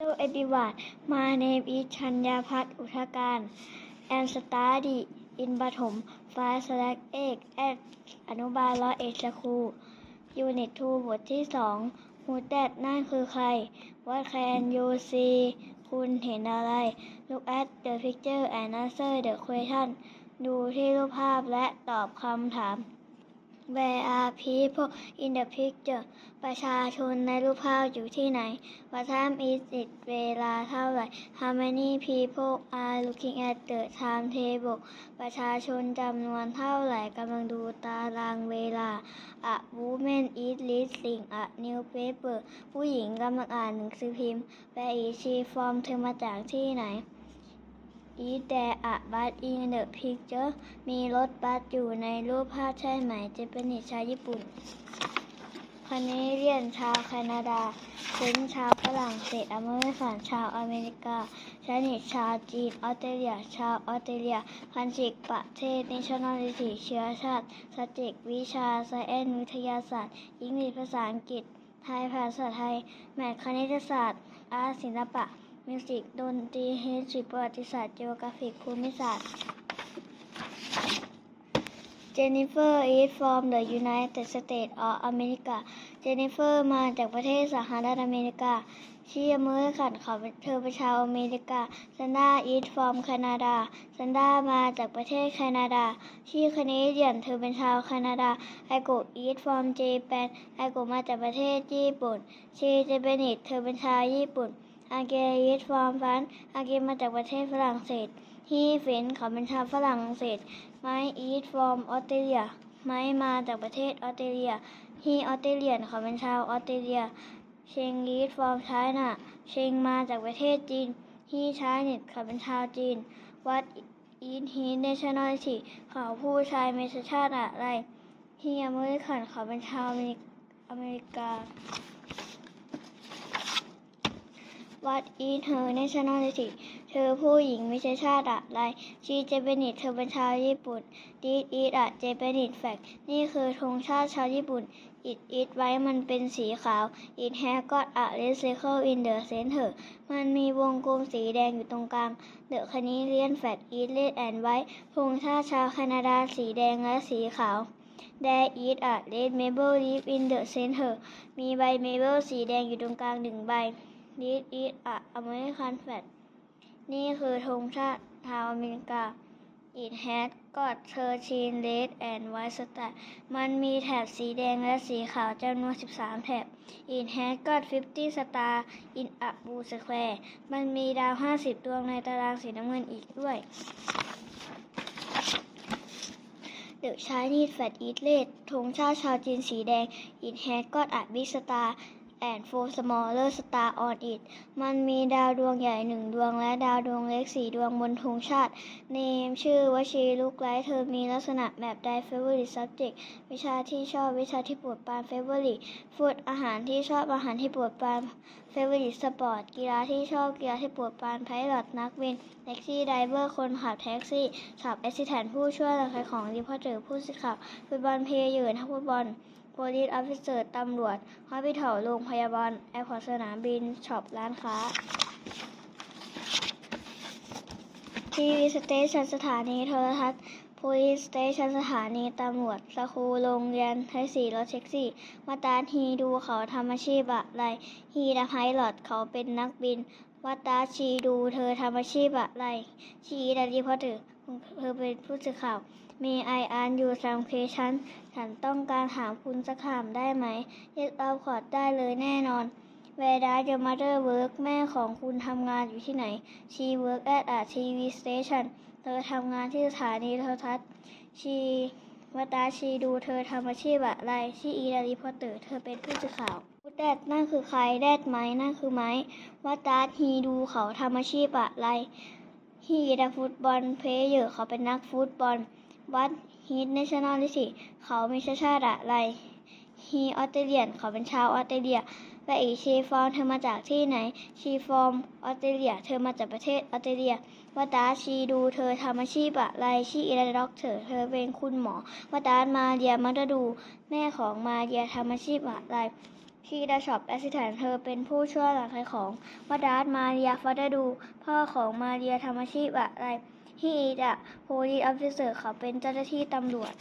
Hello everyone, my name is Chanyapat Uttakan and study in ประถม5 slash 8 at อนุบาลร้อยเอ็ดสคูล Unit 2 บทที่ 2 Who that นั่นคือใคร What can you see คุณเห็นอะไร Look at the picture and answer the question ดูที่รูปภาพและตอบคำถาม Where are people in the picture ประชาชนในรูปภาพอยู่ที่ไหน What time is it เวลาเท่าไหร่ How many people are looking at the timetable ประชาชนจำนวนเท่าไหร่กำลังดูตารางเวลา A woman is reading a newspaper ผู้หญิงกำลังอ่านหนังสือพิมพ์ Where is she from เธอมาจากที่ไหน Is there a bus in the picture มีรถบัสอยู่ในรูปภาพใช่ไหมเจแปนิชาวญี่ปุ่นคเนเรียนชาวแคนาดาเฟรนชาวฝรั่งเศสอเมริกันชาวอเมริกาชานิชชาวจีนออสเตรเลีย ชาวออสเตรเลียคันจิกประเทศ nationality เชื้อชาติ subject วิชา science วิทยาศาสตร์อังกฤษภาษาอังกฤษ ไทยภาษาไทย แมทคณิตศาสตร์ อาร์ศิลปะ มิวสิกดนตรี history ประวัติศาสตร์ geographic ภูมิศาสตร์ Jennifer is from the United States of America Jennifer มาจากประเทศสหรัฐอเมริกาชีอเมริกันเขาเธอเป็นชาวอเมริกา Sandra is from Canada Sandra มาจากประเทศแคนาดาชีคเนเดียนเธอเป็นชาวแคนาดา I go is from Japan I go มาจากประเทศญี่ปุ่นชีเจเปนิสเธอเป็นชาวญี่ปุ่น อาเกยิสฟอร์มฟันอาเกมาจากประเทศฝรั่งเศสฮีเฟนเขาเป็นชาวฝรั่งเศส ไมอีทฟอร์มออสเตรเลีย ไมมาจากประเทศออสเตรเลียฮีออสเตรเลียนเขาเป็นชาวออสเตรเลีย เชงยีทฟอร์มไชน่าเชงมาจากประเทศจีนฮีชายเน็ตเขาเป็นชาวจีน วัดอีทฮีเนชั่นแนลิตี้เขาผู้ชายมีสัชาติอะไรฮีอเมริกันเขาเป็นชาวอเมริกา What is her nationality เธอผู้หญิงไม่ใช่ชาติอะไร She Japanese เธอเป็นชาวญี่ปุ่น This is a Japanese flag นี่คือธงชาติชาวญี่ปุ่น It is ไว้มันเป็นสีขาว It has got a red circle in the center มันมีวงกลมสีแดงอยู่ตรงกลาง The Canadian flag is red and white ธงชาติชาวแคนาดาสีแดงและสีขาว There is a red maple leaf in the center มีใบเมเปิลสีแดงอยู่ตรงกลางหนึ่งใบ This is a American flag นี่คือธงชาติชาวอเมริกา It has got 13 red and white stars มันมีแถบสีแดงและสีขาวจำนวน 13 แถบ It has got 50 stars in a blue square มันมีดาว 50 ดวงในตารางสีน้ำเงินอีกด้วย The Chinese flag is red ธงชาติชาวจีนสีแดง It has got a big star and four smaller star on it มันมีดาวดวงใหญ่หนึ่งดวงและดาวดวงเล็กสี่ดวงบนธงชาติ Name ชื่อวชีลุกไลท์เธอมีลักษณะแบบใด favorite subject วิชาที่ชอบวิชาที่ปรดปาน favorite food อาหารที่ชอบอาหารที่ปรดปาน favorite sport กีฬาที่ชอบกีฬาที่ปรดปาน pilot นักบิน taxi driver คนขับแท็กซี่ขับ assistant ผู้ช่วยขายของ reporter ผู้สื่อข่าวฟุตบอลเพลเยอร์นักฟุตบอล police officer ตำรวจ hospital โรงพยาบาล airport สนามบิน ช็อป ร้านค้า ทีวีสเตชันสถานีโทรทัศน์ police station สถานีตำรวจ สคูลโรงเรียนแท็กซี่รถแท็กซี่ มาตาฮีดูเขาทำอาชีพอะไร ฮีดาไพลอตเขาเป็นนักบินวัตตาชีดูเธอทำอาชีพอะไร ชีดารีพอเตอเธอเป็นผู้สื่อข่าว มีไออันอยู่สามเคชัน ฉันต้องการถามคุณสักถามได้ไหมเรียกเอาขอดได้เลยแน่นอน Where does your mother work แม่ของคุณทำงานอยู่ที่ไหน She work at a TV station เธอทำงานที่สถานีโทรทัศน์ She วัตาชีดูเธอทำอาชีพอะไรชีอีดารีพอเตอร์เธอเป็นผู้สื่อข่าวแดดนั่นคือใครแดดไหมนั่นคือไม้วัตาฮีดูเขาทำอาชีพอะไรฮีดาฟุตบอลเพลเยอร์เขาเป็นนักฟุตบอลวัด ฮีทเนชั่นแนลิตี้เขามีชาติชาติอะไรฮีออสเตรเลียนเขาเป็นชาวออสเตรเลียและอีชีฟอมเธอมาจากที่ไหนชีฟอมออสเตรเลียเธอมาจากประเทศออสเตรเลียวัตาชีดูเธอทำอาชีพอะไรชีอีลาด็อกเตอเธอเป็นคุณหมอวัตามาเดียมาดาดู แม่ของมาเดียทำอาชีพอะไร She the shop assistant เธอเป็นผู้ช่วยหลังขายของ What does Maria father do พ่อของมาเรียทำอาชีพอะไร He is a police officer เขาเป็นเจ้าหน้าที่ตำรวจ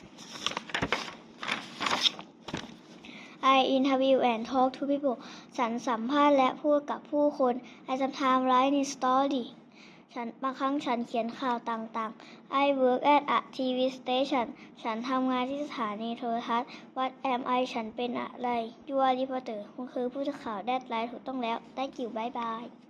I interview and talk to people ฉันสัมภาษณ์และพูดกับผู้คน I sometimes write in story ฉันบางครั้งฉันเขียนข่าวต่างๆ I work at a TV station ฉันทำงานที่สถานีโทรทัศน์ What am I ฉันเป็นอะไร You are reporter คุณคือผู้สื่อข่าว That's right ถูกต้องแล้ว Thank you bye bye